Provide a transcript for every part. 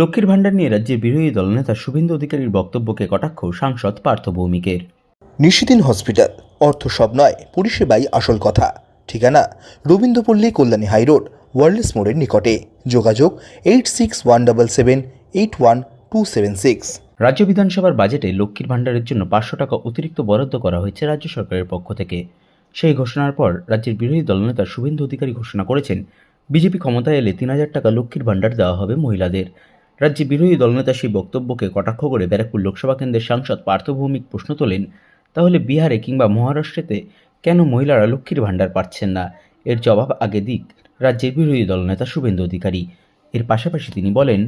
লক্ষ্মীর ভাণ্ডার নিয়ে রাজ্যের বিরোধী দলনেতা শুভেন্দু অধিকারীর বক্তব্যকে কটাক্ষ সাংসদ পার্থ ভৌমিকের। নিশিদিন হসপিটাল অর্থ সব নয় পরিষেবাই আসল কথা। ঠিকানা রবীন্দ্রপল্লী কল্যাণী হাইরোড ওয়ার্ল্ডস মোড়ের নিকটে। যোগাযোগ eight six one double seven eight one two seven six. রাজ্য বিধানসভার বাজেটে লক্ষ্মীর ভাণ্ডারের জন্য পাঁচশো টাকা অতিরিক্ত বরাদ্দ করা হয়েছে রাজ্য সরকারের পক্ষ থেকে। সেই ঘোষণার পর রাজ্যের বিরোধী দলনেতা শুভেন্দু অধিকারী ঘোষণা করেছেন বিজেপি ক্ষমতায় এলে তিন হাজার টাকা লক্ষ্মীর ভাণ্ডার দেওয়া হবে মহিলাদের। রাজ্যে বিরোধী দলনেতা সেই বক্তব্যকে কটাক্ষ করে ব্যারাকপুর লোকসভা কেন্দ্রের সাংসদ পার্থ ভৌমিক প্রশ্ন তোলেন, তাহলে বিহারে কিংবা মহারাষ্ট্রেতে কেন মহিলারা লক্ষ্মীর ভাণ্ডার পাচ্ছেন না? এর জবাব আগে দিক রাজ্যের বিরোধী দলনেতা শুভেন্দু অধিকারী। এর পাশাপাশি তিনি বলেন,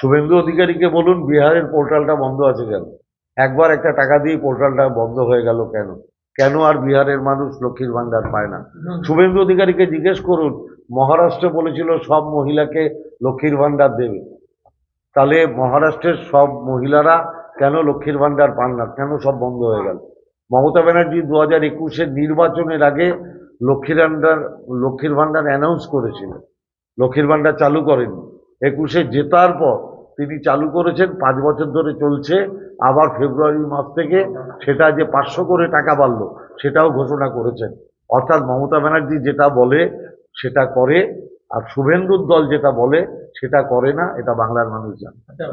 শুভেন্দু অধিকারীকে বলুন, বিহারের পোর্টালটা বন্ধ আছে কেন? একবার একটা টাকা দিয়ে পোর্টালটা বন্ধ হয়ে গেল কেন? কেন আর বিহারের মানুষ লক্ষ্মীর ভান্ডার পায় না? শুভেন্দু অধিকারীকে জিজ্ঞেস করুন মহারাষ্ট্র বলেছিল, সব মহিলাকে লক্ষ্মীর ভান্ডার দেবে। তাহলে মহারাষ্ট্রের সব মহিলারা কেন লক্ষ্মীর ভান্ডার পান না? কেন সব বন্ধ হয়ে গেল? মমতা ব্যানার্জি দু হাজার একুশের নির্বাচনের আগে লক্ষ্মীর ভান্ডার লক্ষ্মীর ভান্ডার অ্যানাউন্স করেছিলেন। লক্ষ্মীর ভান্ডার চালু করেননি। একুশে জেতার পর তিনি চালু করেছেন, পাঁচ বছর ধরে চলছে। আবার ফেব্রুয়ারি মাস থেকে সেটা যে পাঁচশো করে টাকা বাড়লো, সেটাও ঘোষণা করেছেন। অর্থাৎ মমতা ব্যানার্জি যেটা বলে সেটা করে আর শুভেন্দুর দল যেটা বলে সেটা করে না এটা বাংলার মানুষ জানে। আচ্ছা,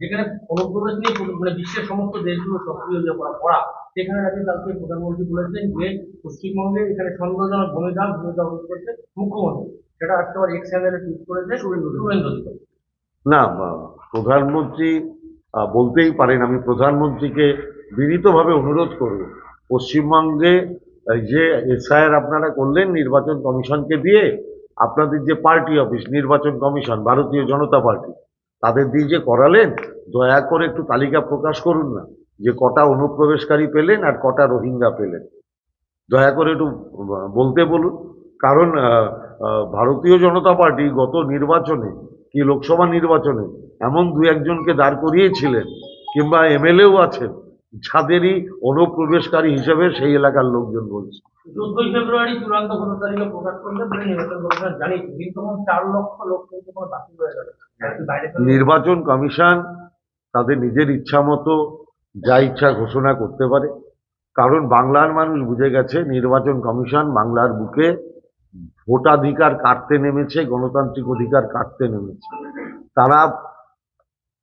যেখানে অনুপ্রবেশ নিয়ে পুরো- মানে বিশ্বের সমস্ত দেশগুলো সক্রিয় যে করা পড়া সেখানে নাকি কালকে প্রধানমন্ত্রী বলেছেন যে পশ্চিমবঙ্গে এখানে সন্দেহজনক ভূমিকা ভূমিকা করছে মুখ্যমন্ত্রী। সেটা আজকে আবার এক্স চ্যানেলে টুইট করেছে শুভেন্দু না প্রধানমন্ত্রী আহ, বলতেই পারেন আমি প্রধানমন্ত্রীকে বিনীতভাবে অনুরোধ করব পশ্চিমবঙ্গে যে এসআইআর আপনারা করলেন নির্বাচন কমিশনকে দিয়ে, আপনাদের যে পার্টি অফিস, নির্বাচন কমিশন, ভারতীয় জনতা পার্টি, তাদের দিয়ে যে করালেন, দয়া করে একটু তালিকা প্রকাশ করুন না, যে কটা অনুপ্রবেশকারী পেলেন আর কটা রোহিঙ্গা পেলেন। দয়া করে একটু বলতে বলুন, কারণ ভারতীয় জনতা পার্টি গত নির্বাচনে কি লোকসভা নির্বাচনে এমন দু একজনকে দাঁড় করিয়েছিলেন, কিংবা এমএলএও আছেন যাদেরই অনুপ্রবেশকারী হিসেবে সেই এলাকার লোকজন বলছে। চোদ্দই ফেব্রুয়ারি চূড়ান্ত ভোটার তালিকা প্রকাশ করলে নির্বাচন কমিশন জানিয়েছে কিন্তু তখন চার লক্ষ লোক বাতিল হয়ে গেল নির্বাচন কমিশন তাদের নিজের ইচ্ছা মতো যা ইচ্ছা ঘোষণা করতে পারে। কারণ বাংলার মানুষ বুঝে গেছে নির্বাচন কমিশন বাংলার বুকে ভোটাধিকার কাটতে নেমেছে গণতান্ত্রিক অধিকার কাটতে নেমেছে। তারা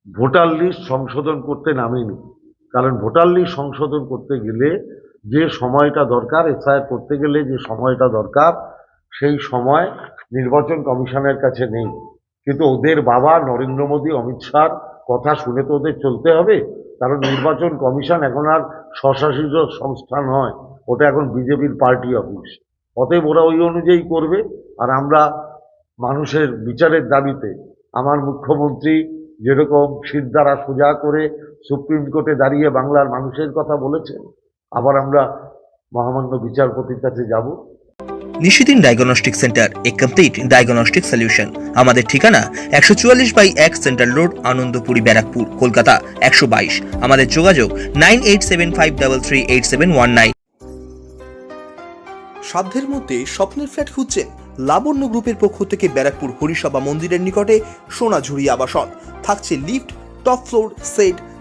ভোটার লিস্ট সংশোধন করতে নামেনি। কারণ ভোটার লিস্ট সংশোধন করতে গেলে যে সময়টা দরকার এসআইআর করতে গেলে যে সময়টা দরকার, সেই সময় নির্বাচন কমিশনের কাছে নেই। কিন্তু ওদের বাবা নরেন্দ্র মোদী, অমিত শাহর কথা শুনে তো ওদের চলতে হবে। কারণ নির্বাচন কমিশন এখন আর স্বশাসিত সংস্থা নয়, ওটা এখন বিজেপির পার্টি অফিস। অতএব ওরা ওই অনুযায়ী করবে। আর আমরা মানুষের বিচারের দাবিতে আমার মুখ্যমন্ত্রী যেরকম সিদ্ধারা সোজা করে সুপ্রিম কোর্টে দাঁড়িয়ে বাংলার মানুষের কথা বলেছেন। আবার আমরা মহামান্য বিচারপতির কাছে যাব। নিশিদিন ডায়াগনস্টিক সেন্টার এ কমপ্লিট ডায়াগনস্টিক সলিউশন আমাদের ঠিকানা একশো চুয়াল্লিশ বাই এক সেন্ট্রাল রোড আনন্দপুরি ব্যারাকপুর কলকাতা একশো বাইশ। আমাদের যোগাযোগ nine eight seven five double three eight seven one nine. সাধ্যের মধ্যে স্বপ্নের ফ্ল্যাট খুঁজছেন লাবণ্য গ্রুপের পক্ষ থেকে ব্যারাকপুর হরিসভা মন্দিরের নিকটে সোনাঝুরি আবাসন। থাকছে lift top floor set